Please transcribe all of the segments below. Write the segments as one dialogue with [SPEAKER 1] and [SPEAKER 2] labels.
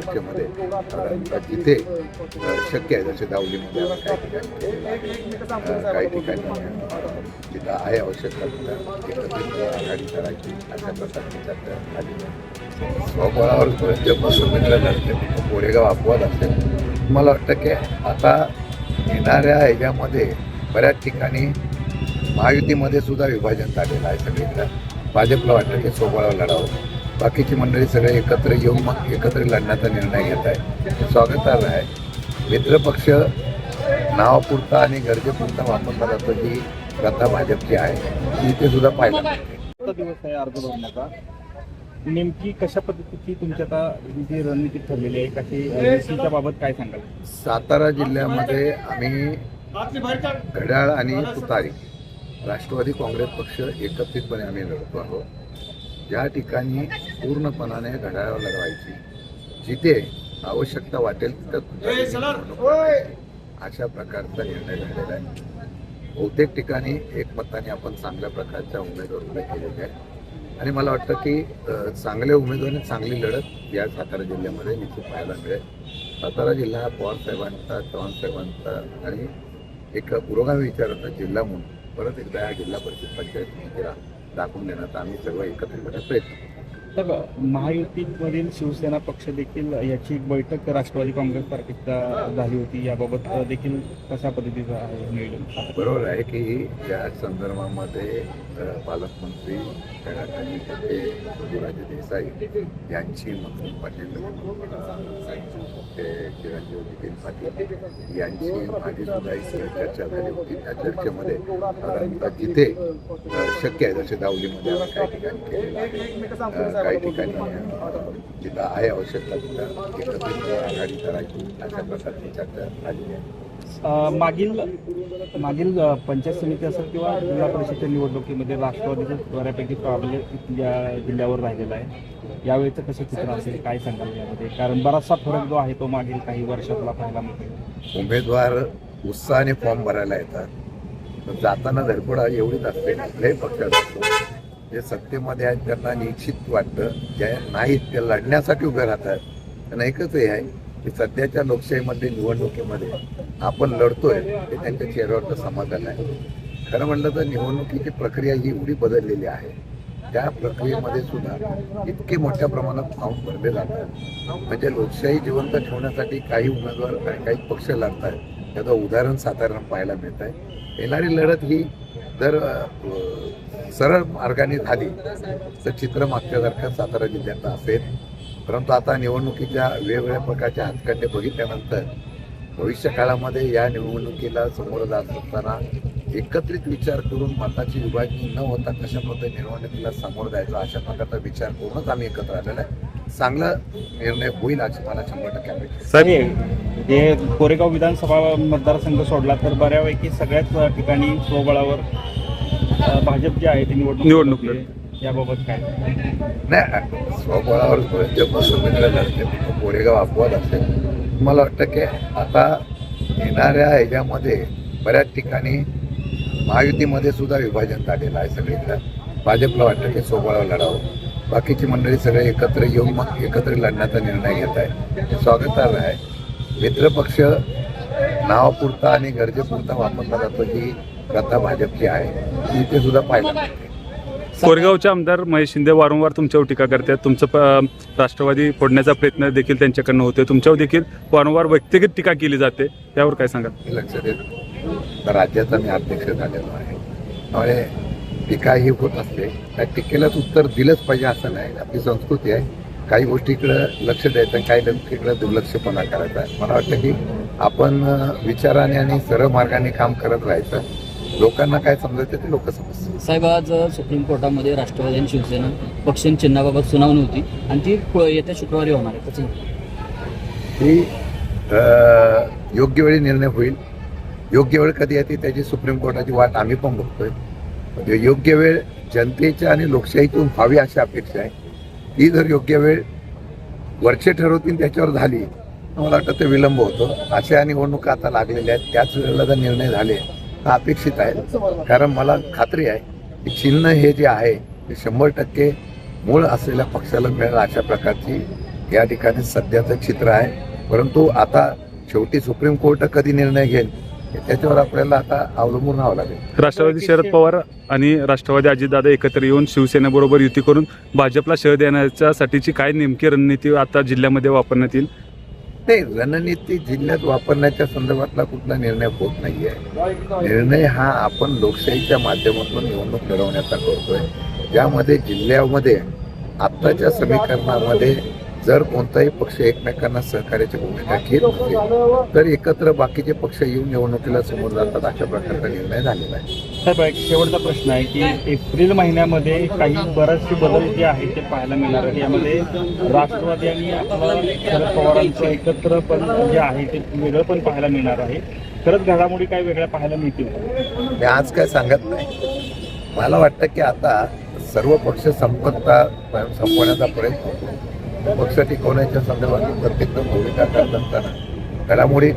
[SPEAKER 1] चर्चेमध्ये जिथे शक्य आहे जसे दावलीमध्ये काही ठिकाणी जिथं आहे आवश्यकता आघाडी करायची अशा प्रकारची चर्चा झाली. आहे. स्वबळावर जन्मसंमेलन झालं कोरेगाव अपवाद असेल. मला वाटतं की आता येणाऱ्या ह्याच्यामध्ये बऱ्याच ठिकाणी महायुतीमध्ये सुद्धा विभाजन झालेलं आहे सगळीकडं. भाजपला वाटतं की सोबळावर लढावं. बाकीची मंडळी सगळे एकत्र येऊन मग एकत्र लढण्याचा निर्णय घेत आहे स्वागतार्ह आहे. मित्रपक्ष नावापुरता आणि गरजेपुरता वापरला जातो जी प्रथा भाजपची आहे. ती ते सुद्धा पाहिलं
[SPEAKER 2] दिवस आहे अर्ज भरण्याचा? नेमकी कशा पद्धतीची तुमची आता जी रणनीती ठरलेली आहे कशी बाबत काय सांगाल?
[SPEAKER 1] सातारा जिल्ह्यामध्ये आम्ही घड्याळ आणि तुतारी राष्ट्रवादी काँग्रेस पक्ष एकत्रितपणे आम्ही लढतो आहोत. ज्या ठिकाणी पूर्णपणाने घड्याळावर लढवायची. जिथे आवश्यकता वाटेल तिथं. अशा प्रकारचा निर्णय झालेला आहे. बहुतेक ठिकाणी एकमताने आपण चांगल्या प्रकारच्या उमेदवार उभे केलेले आहे आणि मला वाटतं की चांगल्या उमेदवारांनी चांगली लढत या सातारा जिल्ह्यामध्ये निश्चित पाहायला मिळेल. सातारा जिल्हा हा पवार साहेबांचा चव्हाण साहेबांचा आणि एक पुरोगामी विचाराचा जिल्हा म्हणून परत एकदा या जिल्हा परिषद पंचायत समितीला दाखवून देण्याचा आम्ही सर्व एकत्रितपणे प्रयत्न.
[SPEAKER 2] तर महायुतीमधील शिवसेना पक्ष देखील याची एक बैठक राष्ट्रवादी काँग्रेस पार्टीचा झाली होती. याबाबत देखील कशा पद्धतीचं आहे नियोजन
[SPEAKER 1] बरोबर आहे की या संदर्भामध्ये पालकमंत्री खेळाखाली देसाई यांची मधुर पाटील चिरंजीव नितीन पाटील यांची माझी सुद्धा चर्चा झाली होती. त्या चर्चेमध्ये जिथे शक्य आहे जसे दावलीमध्ये आम्ही काही ठिकाणी केलेलं आहे. काही ठिकाणी जिथं आहे आवश्यकता तिथं एकत्रित आघाडी करायची अशा प्रकारची चर्चा झाली आहे.
[SPEAKER 2] मागील मागील पंचायत समिती असेल किंवा जिल्हा परिषदेच्या निवडणुकीमध्ये राष्ट्रवादीचं बऱ्यापैकी प्राबल्य या जिल्ह्यावर राहिलेला आहे. यावेळेचं कसं चित्र असेल काय सांगाल यामध्ये? कारण बराचसा फरक जो आहे तो मागील काही वर्षातला पाहायला मिळतो
[SPEAKER 1] उमेदवार उत्साहाने फॉर्म भरायला येतात. जाताना धडपड एवढीच असते कुठल्याही पक्षात असतो. जे सत्तेमध्ये आहेत त्यांना निश्चित वाटतं. जे नाहीत ते लढण्यासाठी उभे राहतात. त्यांना एकच हे आहे की सध्याच्या लोकशाहीमध्ये निवडणुकीमध्ये आपण लढतोय हे त्यांच्या चेहऱ्यावरचं समाधान आहे. खरं म्हटलं तर निवडणुकीची प्रक्रिया ही एवढी बदललेली आहे. त्या प्रक्रियेमध्ये सुद्धा इतके मोठ्या प्रमाणात फॉर्म भरले जातात. म्हणजे लोकशाही जिवंत ठेवण्यासाठी काही उमेदवार आणि काही पक्ष लागतात त्याचं उदाहरण साधारण पाहायला मिळत आहे येणारी लढत ही जर सरळ मार्गाने झाली तर चित्र मागच्यासारखं सातारा जिल्ह्यात असेल. परंतु आता निवडणुकीच्या वेगवेगळ्या प्रकारच्या हातखंडे बघितल्यानंतर भविष्य काळामध्ये या निवडणुकीला समोर जात असताना एकत्रित विचार करून मताची विभागणी न होता कशा पद्धतीने निवडणुकीला सामोरं जायचं अशा प्रकारचा विचार करूनच आम्ही एकत्र आलेला आहे. चांगला निर्णय होईल अशी मला शंभर टक्के अपेक्षा.
[SPEAKER 2] साहेब जे कोरेगाव विधानसभा मतदारसंघ सोडला तर बऱ्यापैकी सगळ्याच ठिकाणी स्वबळावर भाजप जे आहे ते निवडणूक
[SPEAKER 3] निवडणूक.
[SPEAKER 2] याबाबत काय
[SPEAKER 1] नाही स्वबळावर कोरेगाव अपवाद असेल मला वाटतं की आता येणाऱ्या ह्याच्यामध्ये बऱ्याच ठिकाणी महायुतीमध्ये सुद्धा विभाजन झालेलं आहे सगळीकडे भाजपला वाटतं की सोबळावर लढावं बाकीची मंडळी सगळे एकत्र येऊन मग एकत्र लढण्याचा निर्णय घेत आहे स्वागतार्ह आहे. मित्रपक्ष नावापुरता आणि गरजेपुरता वापरला जातो जी प्रथा भाजपची आहे. ती ते सुद्धा पाहिलं
[SPEAKER 3] कोरेगावचे आमदार महेश शिंदे वारंवार तुमच्यावर टीका करतात. तुमचं प- राष्ट्रवादी फोडण्याचा प्रयत्न देखील त्यांच्याकडनं होते तुमच्यावर देखील वारंवार व्यक्तिगत टीका केली जाते. त्यावर काय सांगाल?
[SPEAKER 1] हे लक्षात येत तर राज्याचा मी अध्यक्ष झालेलो आहे. त्यामुळे टीका ही होत असते त्या टीकेलाच उत्तर दिलंच पाहिजे असं नाही. आपली संस्कृती आहे. काही गोष्टीकडं लक्ष द्यायचं काही गोष्टीकडं दुर्लक्षपणा करायचा. आहे मला वाटतं की आपण विचाराने आणि सरळ मार्गाने काम करत राहायचं. लोकांना काय समजायचं ते लोक समजतात
[SPEAKER 4] साहेब आज सुप्रीम कोर्टामध्ये राष्ट्रवादी आणि शिवसेना पक्ष आणि चिन्हाबाबत सुनावणी होती आणि ती येत्या शुक्रवारी होणार आहे. त्याचं
[SPEAKER 1] ही अं, योग्य वेळी निर्णय होईल. योग्य वेळ कधी येते त्याची सुप्रीम कोर्टाची वाट आम्ही पण बघतोय. म्हणजे योग्य वेळ जनतेच्या आणि लोकशाहीतून व्हावी अशी अपेक्षा आहे. ती जर योग्य वेळ वरचे ठरवतील त्याच्यावर झाली तर मला वाटतं ते विलंब होतो. अशा निवडणुका आता लागलेल्या आहेत. त्याच वेळेला जर निर्णय झाले तर अपेक्षित आहे. कारण मला खात्री आहे की चिन्ह हे जे आहे ते शंभर टक्के मूळ असलेल्या पक्षाला मिळेल अशा प्रकारची या ठिकाणी सध्याचं चित्र आहे. परंतु आता शेवटी सुप्रीम कोर्ट कधी निर्णय घेईल त्याच्यावर आपल्याला आता अवलंबून राहावं लागेल.
[SPEAKER 3] राष्ट्रवादी शरद पवार आणि राष्ट्रवादी अजितदादा एकत्र येऊन शिवसेनेबरोबर युती करून भाजपला शह देण्याच्यासाठीची काय नेमकी रणनीती आता जिल्ह्यामध्ये वापरण्यात येईल?
[SPEAKER 1] नाही रणनीती जिल्ह्यात वापरण्याच्या संदर्भातला कुठला निर्णय होत नाहीये. निर्णय हा आपण लोकशाहीच्या माध्यमातून निवडणूक लढवण्याचा करतोय. ज्यामध्ये जिल्ह्यामध्ये आत्ताच्या समीकरणामध्ये जर कोणताही पक्ष एकमेकांना सहकार्याची भूमिका घेत नसेल तर एकत्र बाकीचे पक्ष येऊन निवडणुकीला समोर जातात अशा प्रकारचा निर्णय झालेला आहे.
[SPEAKER 2] साहेब एक शेवटचा प्रश्न आहे की एप्रिल महिन्यामध्ये काही बरेचसे बदल जे आहेत ते पाहायला मिळणार आहेत. यामध्ये राष्ट्रवादी आणि आपलं शरद पवारांचं एकत्र पण जे आहे ते वेगळं पण पाहायला मिळणार आहे. खरंच घडामोडी काही वेगळ्या पाहायला मिळतील?
[SPEAKER 1] मी आज काय सांगत नाही. मला वाटतं की आता सर्व पक्ष संपत्ता संपवण्याचा प्रयत्न पक्ष टिकवण्याच्या संदर्भात प्रत्येक भूमिका करत असताना घडामोडी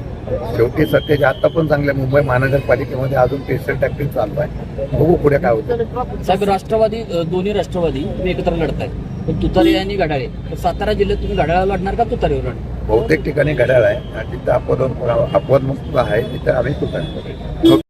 [SPEAKER 1] शेवटी सत्तेच्या आता पण चांगल्या मुंबई महानगरपालिकेमध्ये अजून पेशंट टॅक्टिंग चालू आहे. बघू पुढे काय होतं.
[SPEAKER 4] साहेब राष्ट्रवादी दोन्ही राष्ट्रवादी एकत्र लढताय. पण तुतारी आणि घड्याळे. तर सातारा जिल्ह्यात तुम्ही घड्याळा लढणार का तुतारीवर लढणार?
[SPEAKER 1] बहुतेक ठिकाणी घड्याळ आहे. आणि तिथं अपवाद अपवादमुक्त आहे. तिथं आम्ही तुटायला